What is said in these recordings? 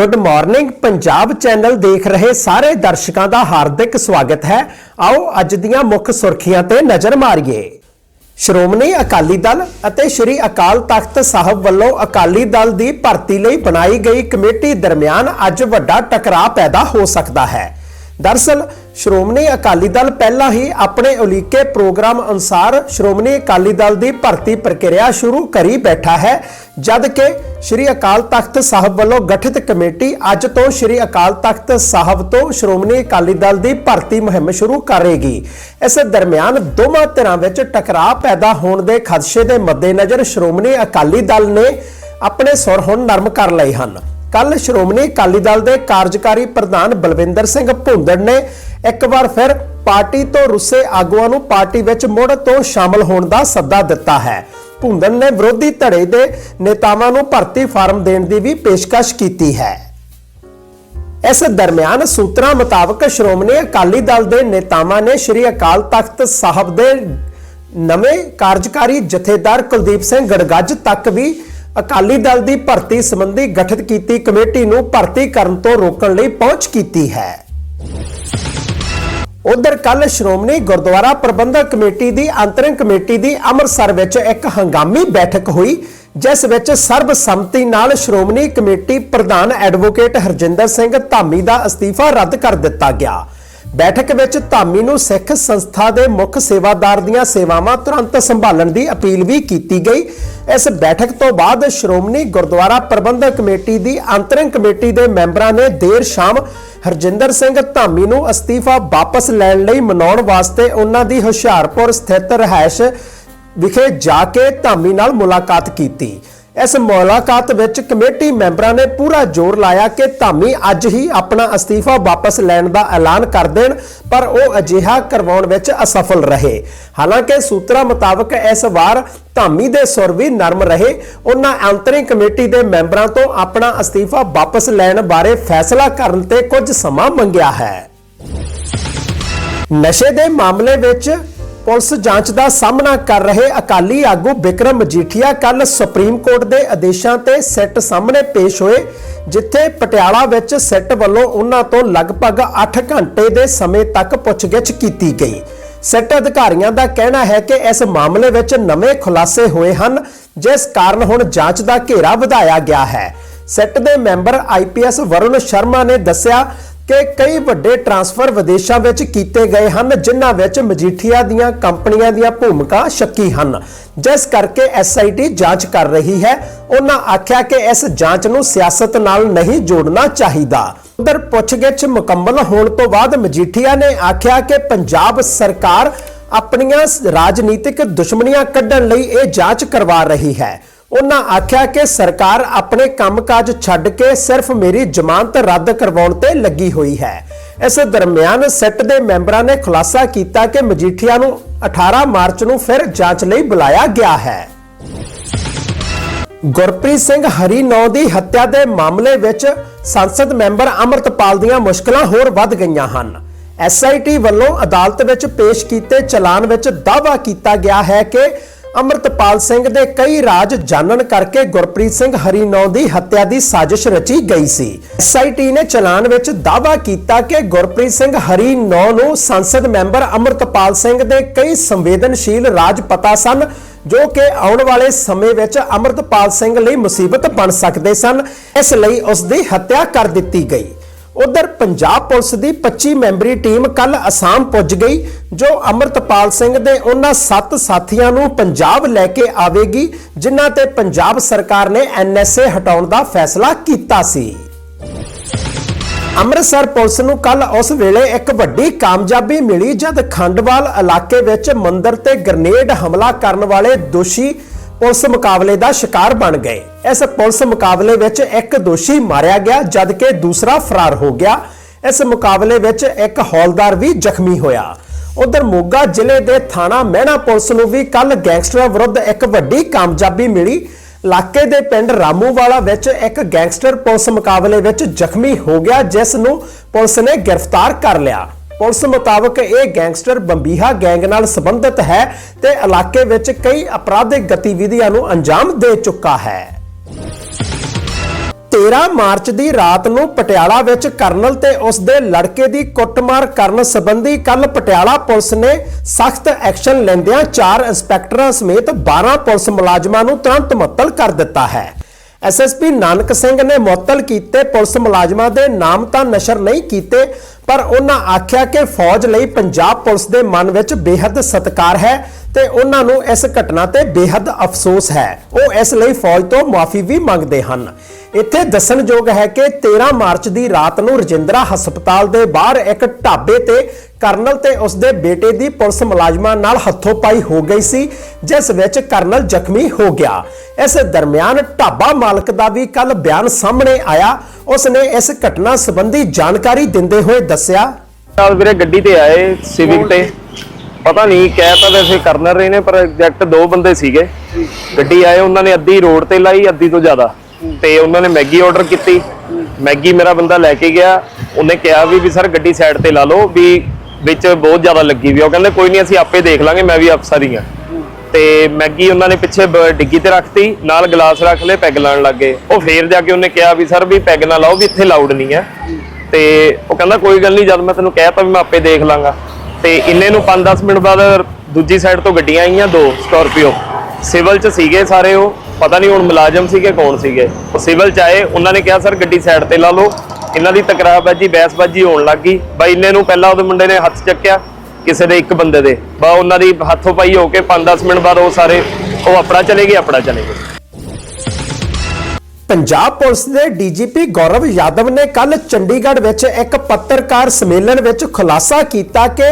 Good morning Punjab channel ਦੇਖ ਰਹੇ ਸਾਰੇ ਦਰਸ਼ਕਾਂ ਦਾ ਹਾਰਦਿਕ ਸਵਾਗਤ ਹੈ। ਆਓ ਅੱਜ ਦੀਆਂ ਮੁੱਖ ਸੁਰਖੀਆਂ ਤੇ ਨਜ਼ਰ ਮਾਰੀਏ। ਸ਼੍ਰੋਮਣੀ ਅਕਾਲੀ ਦਲ ਅਤੇ ਸ਼੍ਰੀ ਅਕਾਲ ਤਖਤ ਸਾਹਿਬ ਵੱਲੋਂ ਅਕਾਲੀ ਦਲ ਦੀ ਭਰਤੀ ਲਈ ਬਣਾਈ ਗਈ ਕਮੇਟੀ ਦਰਮਿਆਨ ਅੱਜ ਵੱਡਾ ਟਕਰਾਅ ਪੈਦਾ ਹੋ ਸਕਦਾ ਹੈ। ਦਰਸਲ, ਸ਼੍ਰੋਮਣੀ ਅਕਾਲੀ ਦਲ ਪਹਿਲਾਂ ਹੀ ਆਪਣੇ ਉਲੀਕੇ ਪ੍ਰੋਗਰਾਮ ਅਨੁਸਾਰ ਸ਼੍ਰੋਮਣੀ ਅਕਾਲੀ ਦਲ ਦੀ ਭਰਤੀ ਪ੍ਰਕਿਰਿਆ ਸ਼ੁਰੂ ਕਰੀ ਬੈਠਾ ਹੈ, ਜਦ ਕਿ ਸ਼੍ਰੀ ਅਕਾਲ ਤਖਤ ਸਾਹਿਬ ਵੱਲੋਂ ਗਠਿਤ ਕਮੇਟੀ ਅੱਜ ਤੋਂ ਸ਼੍ਰੀ ਅਕਾਲ ਤਖਤ ਸਾਹਿਬ ਤੋਂ ਸ਼੍ਰੋਮਣੀ ਅਕਾਲੀ ਦਲ ਦੀ ਭਰਤੀ ਮੁਹਿੰਮ ਸ਼ੁਰੂ ਕਰੇਗੀ। ਇਸ ਦਰਮਿਆਨ ਦੋਵਾਂ ਧਿਰਾਂ ਵਿੱਚ ਟਕਰਾਅ ਪੈਦਾ ਹੋਣ ਦੇ ਖਦਸ਼ੇ ਦੇ ਮੱਦੇਨਜ਼ਰ ਸ਼੍ਰੋਮਣੀ ਅਕਾਲੀ ਦਲ ਨੇ ਆਪਣੇ ਸੁਰ ਹੁਣ ਨਰਮ ਕਰ ਲਏ ਹਨ। ਕੱਲ ਸ਼੍ਰੋਮਣੀ ਅਕਾਲੀ ਦਲ ਦੇ ਕਾਰਜਕਾਰੀ ਪ੍ਰਧਾਨ ਬਲਵਿੰਦਰ ਸਿੰਘ ਭੁੰਦੜ ਨੇ ਇੱਕ ਵਾਰ ਫਿਰ ਪਾਰਟੀ ਤੋਂ ਰੁੱਸੇ ਆਗੂਆਂ ਨੂੰ ਪਾਰਟੀ ਵਿੱਚ ਮੁੜ ਤੋਂ ਸ਼ਾਮਲ ਹੋਣ ਦਾ ਸੱਦਾ ਦਿੱਤਾ ਹੈ। ਭੁੰਦੜ ਨੇ ਵਿਰੋਧੀ ਧੜੇ ਦੇ ਨੇਤਾਵਾਂ ਨੂੰ ਭਰਤੀ ਫਾਰਮ ਦੇਣ ਦੀ ਵੀ ਪੇਸ਼ਕਸ਼ ਕੀਤੀ ਹੈ। ਇਸ ਦਰਮਿਆਨ ਸੂਤਰਾਂ ਮੁਤਾਬਕ ਸ਼੍ਰੋਮਣੀ ਅਕਾਲੀ ਦਲ ਦੇ ਨੇਤਾਵਾਂ ਨੇ ਸ਼੍ਰੀ ਅਕਾਲ ਤਖਤ ਸਾਹਿਬ ਦੇ ਨਵੇਂ ਕਾਰਜਕਾਰੀ ਜਥੇਦਾਰ ਕੁਲਦੀਪ ਸਿੰਘ ਗੜਗੱਜ ਤੱਕ ਵੀ ਅਕਾਲੀ ਦਲ ਦੀ ਭਰਤੀ ਸੰਬੰਧੀ ਗਠਿਤ ਕੀਤੀ ਕਮੇਟੀ ਨੂੰ ਭਰਤੀ ਕਰਨ ਤੋਂ ਰੋਕਣ ਲਈ ਪਹੁੰਚ ਕੀਤੀ ਹੈ। ਉਧਰ ਕੱਲ ਸ਼੍ਰੋਮਣੀ ਗੁਰਦੁਆਰਾ ਪ੍ਰਬੰਧਕ ਕਮੇਟੀ ਦੀ ਅੰਤਰਿਮ ਕਮੇਟੀ ਦੀ ਅੰਮ੍ਰਿਤਸਰ ਵਿੱਚ ਇੱਕ ਹੰਗਾਮੀ ਬੈਠਕ ਹੋਈ, ਜਿਸ ਵਿੱਚ ਸਰਬਸੰਮਤੀ ਨਾਲ ਸ਼੍ਰੋਮਣੀ ਕਮੇਟੀ ਪ੍ਰਧਾਨ ਐਡਵੋਕੇਟ ਹਰਜਿੰਦਰ ਸਿੰਘ ਧਾਮੀ ਦਾ ਅਸਤੀਫਾ ਰੱਦ ਕਰ ਦਿੱਤਾ ਗਿਆ। ਬੈਠਕ ਵਿੱਚ ਧਾਮੀ ਨੂੰ ਸਿੱਖ ਸੰਸਥਾ ਦੇ ਮੁੱਖ ਸੇਵਾਦਾਰ ਦੀਆਂ ਸੇਵਾਵਾਂ ਤੁਰੰਤ ਸੰਭਾਲਣ ਦੀ ਅਪੀਲ ਵੀ ਕੀਤੀ ਗਈ। ਇਸ ਬੈਠਕ ਤੋਂ ਬਾਅਦ ਸ਼੍ਰੋਮਣੀ ਗੁਰਦੁਆਰਾ ਪ੍ਰਬੰਧਕ ਕਮੇਟੀ ਦੀ ਅੰਤਰਿੰਗ ਕਮੇਟੀ ਦੇ ਮੈਂਬਰਾਂ ਨੇ ਦੇਰ ਸ਼ਾਮ ਹਰਜਿੰਦਰ ਸਿੰਘ ਧਾਮੀ ਨੂੰ ਅਸਤੀਫਾ ਵਾਪਸ ਲੈਣ ਲਈ ਮਨਾਉਣ ਵਾਸਤੇ ਉਹਨਾਂ ਦੀ ਹੁਸ਼ਿਆਰਪੁਰ ਸਥਿਤ ਰਹਿائش ਵਿਖੇ ਜਾ ਕੇ ਧਾਮੀ ਨਾਲ ਮੁਲਾਕਾਤ ਕੀਤੀ। ਇਸ ਮੁਲਾਕਾਤ ਵਿੱਚ ਕਮੇਟੀ ਮੈਂਬਰਾਂ ਨੇ ਪੂਰਾ ਜ਼ੋਰ ਲਾਇਆ ਕਿ ਧਾਮੀ ਅੱਜ ਹੀ ਆਪਣਾ ਅਸਤੀਫਾ ਵਾਪਸ ਲੈਣ ਦਾ ਐਲਾਨ ਕਰ ਦੇਣ, ਪਰ ਉਹ ਅਜਿਹਾ ਕਰਵਾਉਣ ਵਿੱਚ ਅਸਫਲ ਰਹੇ। ਹਾਲਾਂਕਿ ਸੂਤਰਾਂ ਮੁਤਾਬਕ ਇਸ ਵਾਰ ਧਾਮੀ ਦੇ ਸੁਰ ਵੀ ਨਰਮ ਰਹੇ। ਉਹਨਾਂ ਅੰਤਰੀ ਕਮੇਟੀ ਦੇ ਮੈਂਬਰਾਂ ਤੋਂ ਆਪਣਾ ਅਸਤੀਫਾ ਵਾਪਸ ਲੈਣ ਬਾਰੇ ਫੈਸਲਾ ਕਰਨ ਤੇ ਕੁਝ ਸਮਾਂ ਮੰਗਿਆ ਹੈ। ਨਸ਼ੇ ਦੇ ਮਾਮਲੇ ਵਿੱਚ ਪੁਲਿਸ ਜਾਂਚ ਦਾ ਸਾਹਮਣਾ ਕਰ ਰਹੇ ਅਕਾਲੀ ਆਗੂ ਵਿਕਰਮ ਮਜੀਠੀਆ ਕੱਲ ਸੁਪਰੀਮ ਕੋਰਟ ਦੇ ਆਦੇਸ਼ਾਂ ਤੇ ਸਿੱਟ ਸਾਹਮਣੇ ਪੇਸ਼ ਹੋਏ, ਜਿੱਥੇ ਪਟਿਆਲਾ ਵਿੱਚ ਸਿੱਟ ਵੱਲੋਂ ਉਹਨਾਂ ਤੋਂ ਲਗਭਗ 8 ਘੰਟੇ ਦੇ ਸਮੇਂ ਤੱਕ ਪੁੱਛਗਿੱਛ ਕੀਤੀ ਗਈ। ਸੈੱਟ ਅਧਿਕਾਰੀਆਂ ਦਾ ਕਹਿਣਾ ਹੈ ਕਿ ਇਸ ਮਾਮਲੇ ਵਿੱਚ ਨਵੇਂ ਖੁਲਾਸੇ ਹੋਏ ਹਨ, ਜਿਸ ਕਾਰਨ ਹੁਣ ਜਾਂਚ ਦਾ ਘੇਰਾ ਵਧਾਇਆ ਗਿਆ ਹੈ। ਸੈੱਟ ਦੇ ਮੈਂਬਰ ਆਈਪੀਐਸ ਵਰੁਣ ਸ਼ਰਮਾ ਨੇ ਦੱਸਿਆ ਕਿ ਕਈ ਵੱਡੇ ਟਰਾਂਸਫਰ ਵਿਦੇਸ਼ਾਂ ਵਿੱਚ ਕੀਤੇ ਗਏ ਹਨ, ਜਿਨ੍ਹਾਂ ਵਿੱਚ ਮਜੀਠੀਆ ਦੀਆਂ ਕੰਪਨੀਆਂ ਦੀਆਂ ਭੂਮਿਕਾ ਸ਼ੱਕੀ ਹਨ। ਜਿਸ ਕਰਕੇ ਐਸਆਈਟੀ ਜਾਂਚ ਕਰ ਰਹੀ ਹੈ। ਉਹਨਾਂ ਆਖਿਆ ਕਿ ਇਸ ਜਾਂਚ ਨੂੰ ਸਿਆਸਤ ਨਾਲ ਨਹੀਂ ਜੋੜਨਾ ਚਾਹੀਦਾ। ਉਧਰ ਪੁੱਛਗਿੱਛ ਮੁਕੰਮਲ ਹੋਣ ਤੋਂ ਬਾਅਦ ਮਜੀਠੀਆ ਨੇ ਆਖਿਆ ਕਿ ਪੰਜਾਬ ਸਰਕਾਰ ਆਪਣੀਆਂ ਰਾਜਨੀਤਿਕ ਦੁਸ਼ਮਣੀਆਂ ਕੱਢਣ ਲਈ ਇਹ ਜਾਂਚ ਕਰਵਾ ਰਹੀ ਹੈ। ਉਹਨਾਂ ਆਖਿਆ ਕਿ ਸਰਕਾਰ ਆਪਣੇ ਕੰਮਕਾਜ ਛੱਡ ਕੇ ਸਿਰਫ ਮੇਰੀ ਜ਼ਮਾਨਤ ਰੱਦ ਕਰਵਾਉਣ ਤੇ ਲੱਗੀ ਹੋਈ ਹੈ। ਇਸ ਦਰਮਿਆਨ ਸੈੱਟ ਦੇ ਮੈਂਬਰਾਂ ਨੇ ਖੁਲਾਸਾ ਕੀਤਾ ਕਿ ਮਜੀਠੀਆ ਨੂੰ 18 ਮਾਰਚ ਨੂੰ ਫਿਰ ਜਾਂਚ ਲਈ ਬੁਲਾਇਆ ਗਿਆ ਹੈ। ਗੁਰਪ੍ਰੀਤ ਸਿੰਘ ਹਰੀਨੌ ਦੀ ਹੱਤਿਆ ਦੇ ਮਾਮਲੇ ਵਿੱਚ ਸੰਸਦ ਮੈਂਬਰ ਅਮਰਤਪਾਲ ਦੀਆਂ ਮੁਸ਼ਕਲਾਂ ਹੋਰ ਵੱਧ ਗਈਆਂ ਹਨ। ਐਸਆਈਟੀ ਵੱਲੋਂ ਅਦਾਲਤ ਵਿੱਚ ਪੇਸ਼ ਕੀਤੇ ਚਲਾਨ ਵਿੱਚ ਦਾਅਵਾ ਕੀਤਾ ਗਿਆ ਹੈ ਕਿ ਅਮਰਤਪਾਲ ਸਿੰਘ ਦੇ ਕਈ ਰਾਜ ਜਾਣਨ ਕਰਕੇ ਗੁਰਪ੍ਰੀਤ ਸਿੰਘ ਹਰੀਨੌ ਦੀ ਹੱਤਿਆ ਦੀ ਸਾਜ਼ਿਸ਼ ਰਚੀ ਗਈ ਸੀ। ਐਸਆਈਟੀ ਨੇ ਚਲਾਨ ਵਿੱਚ ਦਾਅਵਾ ਕੀਤਾ ਕਿ ਗੁਰਪ੍ਰੀਤ ਸਿੰਘ ਹਰੀਨੌ ਨੂੰ ਸੰਸਦ ਮੈਂਬਰ ਅਮਰਤਪਾਲ ਸਿੰਘ ਦੇ ਕਈ ਸੰਵੇਦਨਸ਼ੀਲ ਰਾਜ ਪਤਾ ਸਨ, ਜੋ ਕਿ ਆਉਣ ਵਾਲੇ ਸਮੇਂ ਵਿੱਚ ਅਮਰਤਪਾਲ ਸਿੰਘ ਲਈ ਮੁਸੀਬਤ ਬਣ ਸਕਦੇ ਸਨ। ਇਸ ਲਈ ਉਸ ਦੀ ਹੱਤਿਆ ਕਰ ਦਿੱਤੀ ਗਈ। ਉਧਰ ਪੰਜਾਬ ਪੁਲਿਸ ਦੀ 25 ਮੈਂਬਰੀ ਟੀਮ ਕੱਲ ਅਸਾਮ ਪੁੱਜ ਗਈ। ਜੋ ਅਮਰਤਪਾਲ ਸਿੰਘ ਦੇ ਉਹਨਾਂ ਸੱਤ ਸਾਥੀਆਂ ਨੂੰ ਪੰਜਾਬ ਲੈ ਕੇ ਆਵੇਗੀ, ਜਿਨ੍ਹਾਂ ਤੇ ਪੰਜਾਬ ਸਰਕਾਰ ਨੇ ਐਨਐਸਏ ਹਟਾਉਣ ਦਾ ਫੈਸਲਾ ਕੀਤਾ ਸੀ। ਅੰਮ੍ਰਿਤਸਰ ਪੁਲਿਸ ਨੂੰ ਕੱਲ ਉਸ ਵੇਲੇ ਇੱਕ ਵੱਡੀ ਕਾਮਯਾਬੀ ਮਿਲੀ, ਜਦ ਖੰਡਵਾਲ ਇਲਾਕੇ ਵਿੱਚ ਮੰਦਿਰ ਤੇ ਗ੍ਰਨੇਡ ਹਮਲਾ ਕਰਨ ਵਾਲੇ ਦੋਸ਼ੀ ਪੁਲਿਸ ਮੁਕਾਬਲੇ ਦਾ ਸ਼ਿਕਾਰ ਬਣ ਗਏ। ਇਸ ਪੁਲਿਸ ਮੁਕਾਬਲੇ ਵਿੱਚ ਇੱਕ ਦੋਸ਼ੀ ਮਾਰਿਆ ਗਿਆ, ਜਦਕਿ ਦੂਸਰਾ ਫਰਾਰ ਹੋ ਗਿਆ। ਇਸ ਮੁਕਾਬਲੇ ਵਿੱਚ ਇੱਕ ਹੌਲਦਾਰ ਵੀ ਜ਼ਖਮੀ ਹੋਇਆ। ਉਧਰ ਮੋਗਾ ਜ਼ਿਲ੍ਹੇ ਦੇ ਥਾਣਾ ਮਹਿਣਾ ਪੁਲਿਸ ਨੂੰ ਵੀ ਕੱਲ ਗੈਂਗਸਟਰਾਂ ਵਿਰੁੱਧ ਇੱਕ ਵੱਡੀ ਕਾਮਯਾਬੀ ਮਿਲੀ। ਇਲਾਕੇ ਦੇ ਪਿੰਡ ਰਾਮੂਵਾਲਾ ਵਿੱਚ ਇੱਕ ਗੈਂਗਸਟਰ ਪੁਲਿਸ ਮੁਕਾਬਲੇ ਵਿੱਚ ਜ਼ਖਮੀ ਹੋ ਗਿਆ, ਜਿਸ ਨੂੰ ਪੁਲਿਸ ਨੇ ਗ੍ਰਿਫਤਾਰ ਕਰ ਲਿਆ। ਪੁਲਿਸ ਮੁਤਾਬਕ ਇਹ ਗੈਂਗਸਟਰ ਬੰਬੀਹਾ ਗੈਂਗ ਨਾਲ ਸੰਬੰਧਿਤ ਹੈ ਤੇ ਇਲਾਕੇ ਵਿੱਚ ਕਈ ਅਪਰਾਧਿਕ ਗਤੀਵਿਧੀਆਂ ਨੂੰ ਅੰਜਾਮ ਦੇ ਚੁੱਕਾ ਹੈ। 13 ਮਾਰਚ ਦੀ ਰਾਤ ਨੂੰ ਪਟਿਆਲਾ ਵਿੱਚ ਕਰਨਲ ਤੇ ਉਸ ਦੇ ਲੜਕੇ ਦੀ ਕੁੱਟਮਾਰ ਕਰਨ ਸੰਬੰਧੀ ਕੱਲ ਪਟਿਆਲਾ ਪੁਲਿਸ ਨੇ ਸਖਤ ਐਕਸ਼ਨ ਲੈਂਦਿਆਂ ਚਾਰ ਇੰਸਪੈਕਟਰਾਂ ਸਮੇਤ 12 ਪੁਲਿਸ ਮੁਲਾਜ਼ਮਾਂ ਨੂੰ ਤੁਰੰਤ ਮੁਅੱਤਲ ਕਰ ਦਿੱਤਾ ਹੈ। ਐਸਐਸਪੀ ਨਾਨਕ ਸਿੰਘ ਨੇ ਮੁਅੱਤਲ ਕੀਤੇ ਪੁਲਿਸ ਮੁਲਾਜ਼ਮਾਂ ਦੇ ਨਾਮ ਤਾਂ ਨਸ਼ਰ ਨਹੀਂ ਕੀਤੇ, ਪਰ ਉਹਨਾਂ ਆਖਿਆ ਕਿ ਫੌਜ ਲਈ ਪੰਜਾਬ ਪੁਲਿਸ ਦੇ ਮਨ ਵਿੱਚ ਬੇਹੱਦ ਸਤਿਕਾਰ ਹੈ ਤੇ ਉਹਨਾਂ ਨੂੰ ਇਸ ਘਟਨਾ ਤੇ ਬੇਹੱਦ ਅਫਸੋਸ ਹੈ। ਉਹ ਇਸ ਲਈ ਫੌਜ ਤੋਂ ਮਾਫੀ ਵੀ ਮੰਗਦੇ ਹਨ। ਇੱਥੇ ਦੱਸਣਯੋਗ ਹੈ ਕਿ 13 ਮਾਰਚ ਦੀ ਰਾਤ ਨੂੰ ਰਜਿੰਦਰਾ ਹਸਪਤਾਲ ਦੇ ਬਾਹਰ ਇੱਕ ਢਾਬੇ ਤੇ ਕਰਨਲ ਤੇ ਉਸ ਦੇ ਬੇਟੇ ਦੀ ਪੁਲਿਸ ਮੁਲਾਜ਼ਮਾਂ ਨਾਲ ਹੱਥੋਂਪਾਈ ਹੋ ਗਈ ਸੀ ਜਿਸ ਵਿੱਚ ਕਰਨਲ ਜ਼ਖਮੀ ਹੋ ਗਿਆ। ਇਸ ਦਰਮਿਆਨ ਢਾਬਾ ਮਾਲਕ ਦਾ ਵੀ ਕੱਲ ਬਿਆਨ ਸਾਹਮਣੇ ਆਇਆ। ਉਸ ਨੇ ਇਸ ਘਟਨਾ ਸੰਬੰਧੀ ਜਾਣਕਾਰੀ ਦਿੰਦੇ ਹੋਏ ਦੱਸਿਆ। ਨਾਲ ਵੀਰੇ ਗੱਡੀ ਤੇ ਆਏ ਸਿਵਿਕ ਤੇ। ਪਤਾ ਨਹੀਂ ਕਹਿ ਤਾਂ ਵੈਸੇ ਕਰਨਰ ਰਹੇ ਨੇ ਪਰ ਐਗਜ਼ੈਕਟ ਦੋ ਬੰਦੇ ਸੀਗੇ। ਗੱਡੀ ਆਏ ਉਹਨਾਂ ਨੇ ਅੱਧੀ ਰੋਡ ਤੇ ਲਾਈ ਅੱਧੀ ਤੋਂ ਜ਼ਿਆਦਾ। ਤੇ ਉਹਨਾਂ ਨੇ ਮੈਗੀ ਆਰਡਰ ਕੀਤੀ। ਮੈਗੀ ਮੇਰਾ ਬੰਦਾ ਲੈ ਕੇ ਗਿਆ। ਉਹਨੇ ਕਿਹਾ ਵੀ ਵੀ ਸਰ ਗੱਡੀ ਸਾਈਡ ਤੇ ਲਾ ਲਓ ਵੀ ਵਿੱਚ ਬਹੁਤ ਜ਼ਿਆਦਾ ਲੱਗੀ ਵੀ ਉਹ ਕਹਿੰਦੇ ਕੋਈ ਨਹੀਂ, ਅਸੀਂ ਆਪੇ ਦੇਖ ਲਾਂਗੇ, ਮੈਂ ਵੀ ਅਫਸਰ ਹੀ ਆ। ਤੇ ਮੈਗੀ ਉਹਨਾਂ ਨੇ ਪਿੱਛੇ ਬ- ਡਿੱਗੀ ਤੇ ਰੱਖਤੀ, ਨਾਲ ਗਲਾਸ ਰੱਖ ਲਏ, ਪੈਗ ਲਾਉਣ ਲੱਗੇ ਉਹ ਫੇਰ ਜਾ ਕੇ ਉਹਨੇ ਕਿਹਾ ਵੀ ਸਰ ਵੀ ਪੈਗ ਨਾ ਲਾਓ, ਵੀ ਇੱਥੇ ਲਾਊਡ ਨਹੀਂ ਹੈ। ਤੇ ਉਹ ਕਹਿੰਦਾ, ਕੋਈ ਗੱਲ ਨਹੀਂ, ਜਦ ਮੈਂ ਤੈਨੂੰ ਕਹਿਤਾ ਵੀ ਮੈਂ ਆਪੇ ਦੇਖ ਲਾਂਗਾ। ਤੇ ਇੰਨੇ ਨੂੰ 5-10 ਮਿੰਟ ਬਾਅਦ ਦੂਜੀ ਸਾਈਡ ਤੋਂ ਗੱਡੀਆਂ ਆਈਆਂ, ਦੋ ਸਕਾਰਪੀਓ ਸਿਵਲ ਚ ਸੀਗੇ ਸਾਰੇ ਉਹ। ਪਤਾ ਨਹੀਂ ਹੁਣ ਮੁਲਾਜ਼ਮ ਸੀਗੇ, ਕੌਣ ਸੀਗੇ? ਸਿਵਲ ਚ ਆਏ, ਉਹਨਾਂ ਨੇ ਕਿਹਾ, ਸਰ, ਗੱਡੀ ਸਾਈਡ ਤੇ ਲਾ ਲਓ। ਇਹਨਾਂ ਦੀ ਤਕਰਾਰਬਾਜੀ, ਬਹਿਸਬਾਜੀ ਹੋਣ ਲੱਗ ਗਈ। ਬਾਈ, ਇੰਨੇ ਨੂੰ ਪਹਿਲਾਂ ਉਹਦੇ ਮੁੰਡੇ ਨੇ ਹੱਥ ਚੱਕਿਆ, ਕਿਸੇ ਦੇ ਇੱਕ ਬੰਦੇ ਦੇ। ਬਾ, ਉਹਨਾਂ ਦੀ ਹੱਥੋਂ ਪਾਈ ਹੋ ਕੇ 5-10 ਮਿੰਟ ਬਾਅਦ ਉਹ ਸਾਰੇ, ਉਹ ਆਪਣਾ ਚਲੇ ਗਏ, ਆਪਣਾ ਚਲੇ ਗਏ। ਪੰਜਾਬ ਪੁਲਿਸ ਦੇ ਡੀਜੀਪੀ ਗੌਰਵ ਯਾਦਵ ਨੇ ਕੱਲ ਚੰਡੀਗੜ੍ਹ ਵਿੱਚ ਇੱਕ ਪੱਤਰਕਾਰ ਸੰਮੇਲਨ ਵਿੱਚ ਖੁਲਾਸਾ ਕੀਤਾ ਕਿ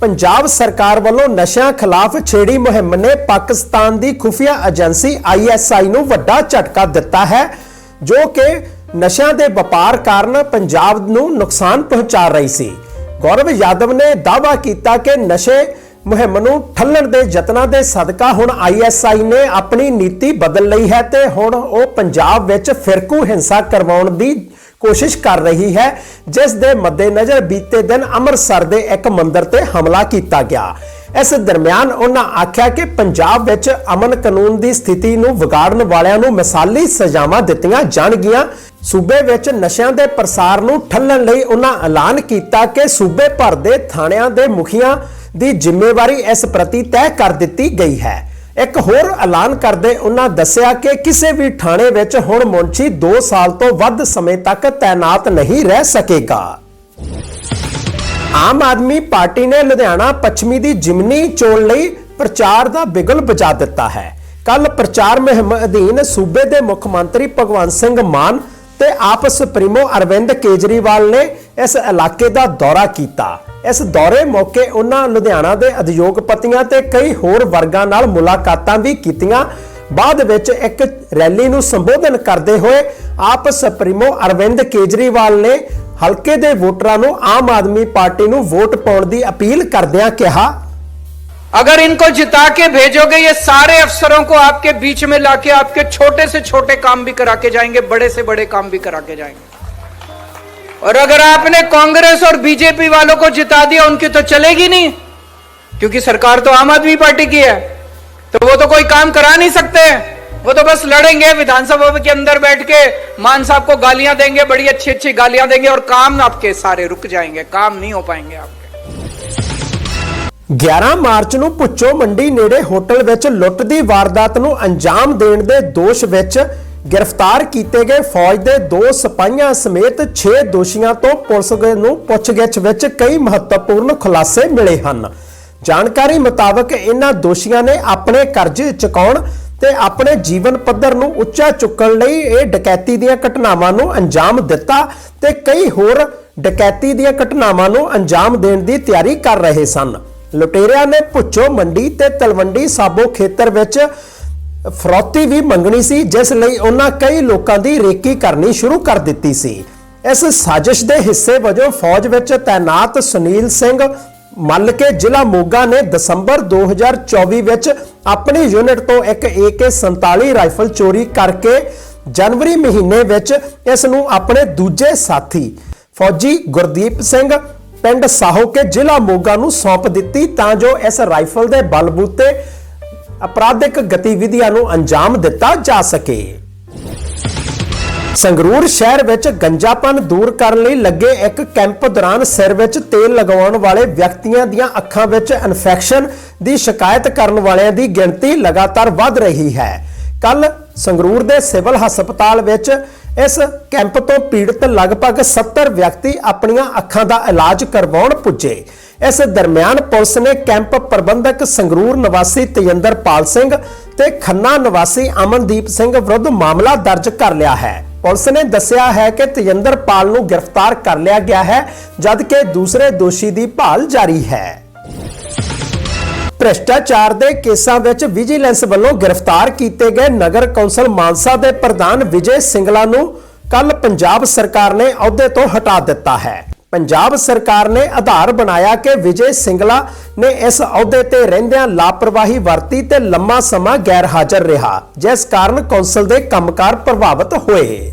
ਪੰਜਾਬ ਸਰਕਾਰ ਵੱਲੋਂ ਨਸ਼ਿਆਂ ਖਿਲਾਫ ਛੇੜੀ ਮੁਹਿੰਮ ਨੇ ਪਾਕਿਸਤਾਨ ਦੀ ਖੁਫੀਆ ਏਜੰਸੀ ਆਈਐਸਆਈ ਨੂੰ ਵੱਡਾ ਝਟਕਾ ਦਿੱਤਾ ਹੈ, ਜੋ ਕਿ ਨਸ਼ਿਆਂ ਦੇ ਵਪਾਰ ਕਾਰਨ ਪੰਜਾਬ ਨੂੰ ਨੁਕਸਾਨ ਪਹੁੰਚਾ ਰਹੀ ਸੀ। ਗੌਰਵ ਯਾਦਵ ਨੇ ਦਾਅਵਾ ਕੀਤਾ ਕਿ ਨਸ਼ੇ ਮੁਹਿੰਮ ਨੂੰ ਠੱਲਣ ਦੇ ਯਤਨਾਂ ਦੇ ਸਦਕਾ ਹੁਣ ਆਈਐਸਆਈ ਨੇ ਆਪਣੀ ਨੀਤੀ ਬਦਲ ਲਈ ਹੈ ਤੇ ਹੁਣ ਉਹ ਪੰਜਾਬ ਵਿੱਚ ਫਿਰਕੂ ਹਿੰਸਾ ਕਰਵਾਉਣ ਦੀ ਕੋਸ਼ਿਸ਼ ਕਰ ਰਹੀ ਹੈ, ਜਿਸ ਦੇ ਮੱਦੇਨਜ਼ਰ ਬੀਤੇ ਦਿਨ ਅੰਮ੍ਰਿਤਸਰ ਦੇ ਇੱਕ ਮੰਦਿਰ ਤੇ ਹਮਲਾ ਕੀਤਾ ਗਿਆ। ਇਸ ਦਰਮਿਆਨ ਉਹਨਾਂ ਆਖਿਆ ਕਿ ਪੰਜਾਬ ਵਿੱਚ ਅਮਨ ਕਾਨੂੰਨ ਦੀ ਸਥਿਤੀ ਨੂੰ ਵਿਗਾੜਨ ਵਾਲਿਆਂ ਨੂੰ ਮਿਸਾਲੀ ਸਜ਼ਾਵਾਂ ਦਿੱਤੀਆਂ ਜਾਣਗੀਆਂ। ਸੂਬੇ ਵਿੱਚ ਨਸ਼ਿਆਂ ਦੇ ਪ੍ਰਸਾਰ ਨੂੰ ਠੱਲਣ ਲਈ ਉਹਨਾਂ ਐਲਾਨ ਕੀਤਾ ਕਿ ਸੂਬੇ ਭਰ ਦੇ ਥਾਣਿਆਂ ਦੇ ਮੁਖੀਆਂ ਦੀ ਜ਼ਿੰਮੇਵਾਰੀ ਇਸ ਪ੍ਰਤੀ ਤੈਅ ਕਰ ਦਿੱਤੀ ਗਈ ਹੈ। ਇੱਕ ਹੋਰ ਐਲਾਨ ਕਰਦੇ ਉਹਨਾਂ ਦੱਸਿਆ ਕਿ ਕਿਸੇ ਵੀ ਥਾਣੇ ਵਿੱਚ ਹੁਣ ਮੁੰਸ਼ੀ 2 ਸਾਲ ਤੋਂ ਵੱਧ ਸਮੇਂ ਤੱਕ ਤਾਇਨਾਤ ਨਹੀਂ ਰਹਿ ਸਕੇਗਾ। ਆਮ ਆਦਮੀ ਪਾਰਟੀ ਨੇ ਲੁਧਿਆਣਾ ਪੱਛਮੀ ਦੀ ਜਿਮਨੀ ਚੋਣ ਲਈ ਪ੍ਰਚਾਰ ਦਾ ਬਿਗਲ ਵਜਾ ਦਿੱਤਾ ਹੈ। ਕੱਲ ਪ੍ਰਚਾਰ ਮੁਹਿੰਮ ਅਧੀਨ ਸੂਬੇ ਦੇ ਮੁੱਖ ਮੰਤਰੀ ਭਗਵੰਤ ਸਿੰਘ ਮਾਨ ਤੇ ਆਪ ਸੁਪਰੀਮੋ ਅਰਵਿੰਦ ਕੇਜਰੀਵਾਲ ਨੇ ਇਸ ਇਲਾਕੇ ਦਾ ਦੌਰਾ ਕੀਤਾ ਇਸ ਦੌਰੇ ਮੌਕੇ ਉਹਨਾਂ ਲੁਧਿਆਣਾ ਦੇ ਉਦਯੋਗਪਤੀਆਂ ਤੇ ਕਈ ਹੋਰ ਵਰਗਾਂ ਨਾਲ ਮੁਲਾਕਾਤਾਂ ਵੀ ਕੀਤੀਆਂ ਬਾਅਦ ਵਿੱਚ ਇੱਕ ਰੈਲੀ ਨੂੰ ਸੰਬੋਧਨ ਕਰਦੇ ਹੋਏ ਆਪ ਸੁਪਰੀਮੋ ਅਰਵਿੰਦ ਕੇਜਰੀਵਾਲ ਨੇ ਹਲਕੇ ਦੇ ਵੋਟਰਾਂ ਨੂੰ ਆਮ ਆਦਮੀ ਪਾਰਟੀ ਨੂੰ ਵੋਟ ਪਾਉਣ ਦੀ ਅਪੀਲ ਕਰਦਿਆਂ ਕਿਹਾ अगर इनको जिता के भेजोगे ये सारे अफसरों को आपके बीच में लाके आपके छोटे से छोटे काम भी करा के जाएंगे बड़े से बड़े काम भी करा के जाएंगे और अगर आपने कांग्रेस और बीजेपी वालों को जिता दिया उनकी तो चलेगी नहीं क्योंकि सरकार तो आम आदमी पार्टी की है तो वो तो कोई काम करा नहीं सकते वो तो बस लड़ेंगे विधानसभा के अंदर बैठ के मान साहब को गालियां देंगे बड़ी अच्छी अच्छी गालियां देंगे और काम आपके सारे रुक जाएंगे काम नहीं हो पाएंगे आपके 11 ਮਾਰਚ ਨੂੰ ਪੁੱਚੋ ਮੰਡੀ ਨੇੜੇ ਹੋਟਲ ਵਿੱਚ ਲੁੱਟ ਦੀ ਵਾਰਦਾਤ ਨੂੰ ਅੰਜਾਮ ਦੇਣ ਦੇ ਦੋਸ਼ ਵਿੱਚ ਗ੍ਰਿਫਤਾਰ ਕੀਤੇ ਗਏ ਫੌਜ ਦੇ ਦੋ ਸਿਪਾਹੀਆਂ ਸਮੇਤ 6 ਦੋਸ਼ੀਆਂ ਤੋਂ ਪੁਲਿਸ ਨੂੰ ਪੁੱਛਗਿੱਛ ਵਿੱਚ ਕਈ ਮਹੱਤਵਪੂਰਨ ਖੁਲਾਸੇ ਮਿਲੇ ਹਨ। ਜਾਣਕਾਰੀ ਮੁਤਾਬਕ ਇਹਨਾਂ ਦੋਸ਼ੀਆਂ ਨੇ ਆਪਣੇ ਕਰਜ਼ੇ ਚੁਕਾਉਣ ਤੇ ਆਪਣੇ ਜੀਵਨ ਪੱਧਰ ਨੂੰ ਉੱਚਾ ਚੁੱਕਣ ਲਈ ਇਹ ਡਕੈਤੀ ਦੀਆਂ ਘਟਨਾਵਾਂ ਨੂੰ ਅੰਜਾਮ ਦਿੱਤਾ ਤੇ ਕਈ ਹੋਰ ਡਕੈਤੀ ਦੀਆਂ ਘਟਨਾਵਾਂ ਨੂੰ ਅੰਜਾਮ ਦੇਣ ਦੀ ਤਿਆਰੀ ਕਰ ਰਹੇ ਸਨ। ਲੁਟੇਰਿਆਂ ਨੇ ਪੁੱਛੋ ਮੰਡੀ ਤੇ ਤਲਵੰਡੀ ਸਾਬੋ ਖੇਤਰ ਵਿੱਚ ਫਰੋਤੀ ਵੀ ਮੰਗਣੀ ਸੀ, ਜਿਸ ਲਈ ਉਹਨਾਂ ਕਈ ਲੋਕਾਂ ਦੀ ਰੇਕੀ ਕਰਨੀ ਸ਼ੁਰੂ ਕਰ ਦਿੱਤੀ ਸੀ। ਇਸ ਸਾਜ਼ਿਸ਼ ਦੇ ਹਿੱਸੇ ਵਜੋਂ ਫੌਜ ਵਿੱਚ ਤਾਇਨਾਤ ਸੁਨੀਲ ਸਿੰਘ ਮੱਲ ਕੇ ਜ਼ਿਲ੍ਹਾ ਮੋਗਾ ਨੇ ਦਸੰਬਰ 2024 ਵਿੱਚ ਆਪਣੀ ਯੂਨਿਟ ਤੋਂ ਇੱਕ AK47 ਰਾਈਫਲ ਚੋਰੀ ਕਰਕੇ ਜਨਵਰੀ ਮਹੀਨੇ ਵਿੱਚ ਇਸ ਨੂੰ ਆਪਣੇ ਦੂਜੇ ਸਾਥੀ ਫੌਜੀ ਗੁਰਦੀਪ ਸਿੰਘ ਪਿੰਡ ਸਾਹੋਕੇ ਜ਼ਿਲ੍ਹਾ ਮੋਗਾ ਨੂੰ ਸੌਂਪ ਦਿੱਤੀ ਤਾਂ ਜੋ ਇਸ ਰਾਈਫਲ ਦੇ ਬਲਬੂਤੇ ਅਪਰਾਧਿਕ ਗਤੀਵਿਧੀਆਂ ਨੂੰ ਅੰਜਾਮ ਦਿੱਤਾ ਜਾ ਸਕੇ। ਸੰਗਰੂਰ ਸ਼ਹਿਰ ਵਿੱਚ ਗੰਜਾਪਨ ਦੂਰ ਕਰਨ ਲਈ ਲੱਗੇ ਇੱਕ ਕੈਂਪ ਦੌਰਾਨ ਸਿਰ ਵਿੱਚ ਤੇਲ ਲਗਾਉਣ ਵਾਲੇ ਵਿਅਕਤੀਆਂ ਦੀਆਂ ਅੱਖਾਂ ਵਿੱਚ ਇਨਫੈਕਸ਼ਨ ਦੀ ਸ਼ਿਕਾਇਤ ਕਰਨ ਵਾਲਿਆਂ ਦੀ ਗਿਣਤੀ ਲਗਾਤਾਰ ਵੱਧ ਰਹੀ ਹੈ। ਕੱਲ ਸੰਗਰੂਰ ਦੇ ਸਿਵਲ ਹਸਪਤਾਲ ਵਿੱਚ ਇਸ ਕੈਂਪ ਤੋਂ ਪੀੜਤ ਲਗਭਗ 70 ਵਿਅਕਤੀ ਆਪਣੀਆਂ ਅੱਖਾਂ ਦਾ ਇਲਾਜ ਕਰਵਾਉਣ ਪੁੱਜੇ। ਇਸ ਦਰਮਿਆਨ ਪੁਲਿਸ ਨੇ ਕੈਂਪ ਪ੍ਰਬੰਧਕ ਸੰਗਰੂਰ ਨਿਵਾਸੀ ਤੇਜਿੰਦਰਪਾਲ ਸਿੰਘ ਤੇ ਖੰਨਾ ਨਿਵਾਸੀ ਅਮਨਦੀਪ ਸਿੰਘ ਵਿਰੁੱਧ ਮਾਮਲਾ ਦਰਜ ਕਰ ਲਿਆ ਹੈ। ਪੁਲਿਸ ਨੇ ਦੱਸਿਆ ਹੈ ਕਿ ਤੇਜਿੰਦਰਪਾਲ ਨੂੰ ਗ੍ਰਿਫਤਾਰ ਕਰ ਲਿਆ ਗਿਆ ਹੈ, ਜਦਕਿ ਦੂਸਰੇ ਦੋਸ਼ੀ ਦੀ ਭਾਲ ਜਾਰੀ ਹੈ। ਭ੍ਰਿਸ਼ਟਾਚਾਰ ਦੇ ਕੇਸਾਂ ਵਿੱਚ ਵਿਜੀਲੈਂਸ ਵੱਲੋਂ ਗ੍ਰਿਫਤਾਰ ਕੀਤੇ ਗਏ ਨਗਰ ਕੌਂਸਲ ਮਾਨਸਾ ਦੇ ਪ੍ਰਧਾਨ ਵਿਜੇ ਸਿੰਗਲਾ ਨੂੰ ਕੱਲ ਪੰਜਾਬ ਸਰਕਾਰ ਨੇ ਅਹੁਦੇ ਤੋਂ ਹਟਾ ਦਿੱਤਾ ਹੈ। ਪੰਜਾਬ ਸਰਕਾਰ ਨੇ ਆਧਾਰ ਬਣਾਇਆ ਕਿ ਵਿਜੇ ਸਿੰਗਲਾ ਨੇ ਇਸ ਅਹੁਦੇ ਤੇ ਰਹਿੰਦਿਆਂ ਲਾਪਰਵਾਹੀ ਵਰਤੀ ਤੇ ਲੰਮਾ ਸਮਾਂ ਗੈਰ ਹਾਜ਼ਰ ਰਿਹਾ, ਜਿਸ ਕਾਰਨ ਕੌਂਸਲ ਦੇ ਕੰਮਕਾਰ ਪ੍ਰਭਾਵਿਤ ਹੋਏ।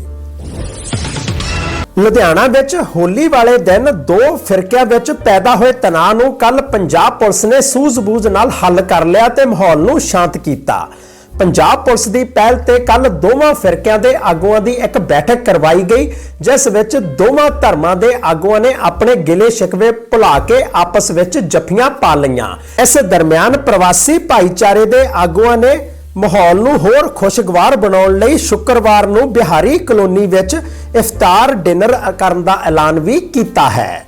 ਲੁਧਿਆਣਾ ਵਿੱਚ ਹੋਲੀ ਵਾਲੇ ਦਿਨ ਦੋ ਫਿਰਕਿਆਂ ਵਿੱਚ ਪੈਦਾ ਹੋਏ ਤਣਾਅ ਨੂੰ ਕੱਲ ਪੰਜਾਬ ਪੁਲਿਸ ਨੇ ਸੂਝ-ਬੂਝ ਨਾਲ ਹੱਲ ਕਰ ਲਿਆ ਤੇ ਮਾਹੌਲ ਨੂੰ ਸ਼ਾਂਤ ਕੀਤਾ। ਪੰਜਾਬ ਪੁਲਿਸ ਦੀ ਪਹਿਲ ਤੇ ਕੱਲ ਦੋਵਾਂ ਫਿਰਕਿਆਂ ਦੇ ਆਗੂਆਂ ਦੀ ਇੱਕ ਬੈਠਕ ਕਰਵਾਈ ਗਈ, ਜਿਸ ਵਿੱਚ ਦੋਵਾਂ ਧਰਮਾਂ ਦੇ ਆਗੂਆਂ ਨੇ ਆਪਣੇ ਗਿਲੇ ਸ਼ਿਕਵੇ ਭੁਲਾ ਕੇ ਆਪਸ ਵਿੱਚ ਜੱਫੀਆਂ ਪਾ ਲਈਆਂ। ਇਸ ਦਰਮਿਆਨ ਪ੍ਰਵਾਸੀ ਭਾਈਚਾਰੇ ਦੇ ਆਗੂਆਂ ਨੇ ਮਾਹੌਲ ਨੂੰ ਹੋਰ ਖੁਸ਼ਗਵਾਰ ਬਣਾਉਣ ਲਈ ਸ਼ੁੱਕਰਵਾਰ ਨੂੰ ਬਿਹਾਰੀ ਕਲੋਨੀ ਵਿੱਚ ਇਫਤਾਰ ਡਿਨਰ ਕਰਨ ਦਾ ਐਲਾਨ ਵੀ ਕੀਤਾ ਹੈ।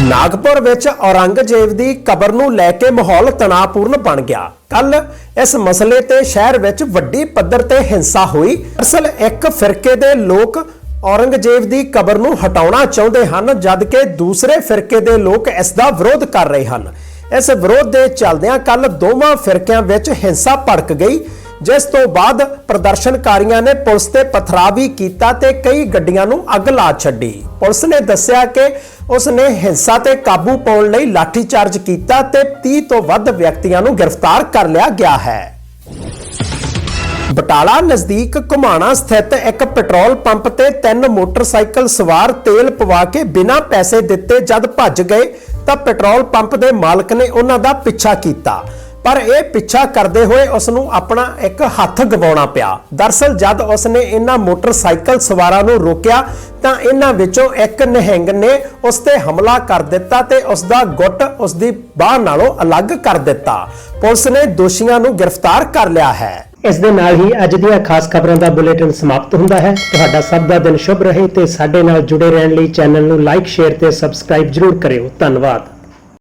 ਨਾਗਪੁਰ ਵਿੱਚ ਔਰੰਗਜ਼ੇਬ ਦੀ ਕਬਰ ਨੂੰ ਲੈ ਕੇ ਮਾਹੌਲ ਤਣਾਅਪੂਰਨ ਬਣ ਗਿਆ। ਕੱਲ ਇਸ ਮਸਲੇ ਤੇ ਸ਼ਹਿਰ ਵਿੱਚ ਵੱਡੀ ਪੱਧਰ ਤੇ ਹਿੰਸਾ ਹੋਈ। ਅਸਲ ਇੱਕ ਫਿਰਕੇ ਦੇ ਲੋਕ ਔਰੰਗਜ਼ੇਬ ਦੀ ਕਬਰ ਨੂੰ ਹਟਾਉਣਾ ਚਾਹੁੰਦੇ ਹਨ, ਜਦਕਿ ਦੂਸਰੇ ਫਿਰਕੇ ਦੇ ਲੋਕ ਇਸ ਦਾ ਵਿਰੋਧ ਕਰ ਰਹੇ ਹਨ। ਇਸ ਵਿਰੋਧ ਦੇ ਚੱਲਦਿਆਂ ਕੱਲ ਦੋਵਾਂ ਫਿਰਕਿਆਂ ਵਿੱਚ ਹਿੰਸਾ ਭੜਕ ਗਈ। ਜਿਸ ਤੋਂ ਬਾਅਦ ਪ੍ਰਦਰਸ਼ਨਕਾਰੀਆਂ ਨੇ ਪੁਲਿਸ ਤੇ ਪਥਰਾਵ ਵੀ ਕੀਤਾ ਤੇ ਕਈ ਗੱਡੀਆਂ ਨੂੰ ਅੱਗ ਲਾ ਛੱਡੀ। ਪੁਲਿਸ ਨੇ ਦੱਸਿਆ ਕਿ ਉਸ ਨੇ ਹਿੰਸਾ ਤੇ ਕਾਬੂ ਪਾਉਣ ਲਈ ਲਾਠੀਚਾਰਜ ਕੀਤਾ ਤੇ 30 ਤੋਂ ਵੱਧ ਵਿਅਕਤੀਆਂ ਨੂੰ ਗ੍ਰਿਫਤਾਰ ਕਰ ਲਿਆ ਗਿਆ ਹੈ। ਬਟਾਲਾ ਨਜ਼ਦੀਕ ਘੁਮਾਣਾ ਸਥਿਤ ਇੱਕ ਪੈਟਰੋਲ ਪੰਪ ਤੇ ਤਿੰਨ ਮੋਟਰਸਾਈਕਲ ਸਵਾਰ ਤੇਲ ਪਵਾ ਕੇ ਬਿਨਾਂ ਪੈਸੇ ਦਿੱਤੇ ਜਦ ਭੱਜ ਗਏ ਤਾਂ ਪੈਟਰੋਲ ਪੰਪ ਦੇ ਮਾਲਕ ਨੇ ਉਹਨਾਂ ਦਾ ਪਿੱਛਾ ਕੀਤਾ। ਪਰ ਇਹ ਪਿੱਛਾ ਕਰਦੇ ਹੋਏ ਉਸ ਨੂੰ ਆਪਣਾ ਇੱਕ ਹੱਥ ਗਵਾਉਣਾ ਪਿਆ। ਦਰਸਲ ਜਦ ਉਸ ਨੇ ਇਹਨਾਂ ਮੋਟਰਸਾਈਕਲ ਸਵਾਰਾਂ ਨੂੰ ਰੋਕਿਆ ਤਾਂ ਇਹਨਾਂ ਵਿੱਚੋਂ ਇੱਕ ਨਿਹੰਗ ਨੇ ਉਸ ਤੇ ਹਮਲਾ ਕਰ ਦਿੱਤਾ ਤੇ ਉਸ ਦਾ ਗੁੱਟ ਉਸ ਦੀ ਬਾਹ ਨਾਲੋਂ ਅਲੱਗ ਕਰ ਦਿੱਤਾ। ਪੁਲਿਸ ਨੇ ਦੋਸ਼ੀਆਂ ਨੂੰ ਗ੍ਰਿਫਤਾਰ ਕਰ ਲਿਆ ਹੈ। ਇਸ ਦੇ ਨਾਲ ਹੀ ਅੱਜ ਦੀਆਂ ਖਾਸ ਖਬਰਾਂ ਦਾ ਬੁਲੇਟਿਨ ਸਮਾਪਤ ਹੁੰਦਾ ਹੈ। ਤੁਹਾਡਾ ਸਭ ਦਾ ਦਿਨ ਸ਼ੁਭ ਰਹੇ ਤੇ ਸਾਡੇ ਨਾਲ ਜੁੜੇ ਰਹਿਣ ਲਈ ਚੈਨਲ ਨੂੰ ਲਾਈਕ, ਸ਼ੇਅਰ ਤੇ ਸਬਸਕ੍ਰਾਈਬ ਜਰੂਰ ਕਰਿਓ। ਧੰਨਵਾਦ।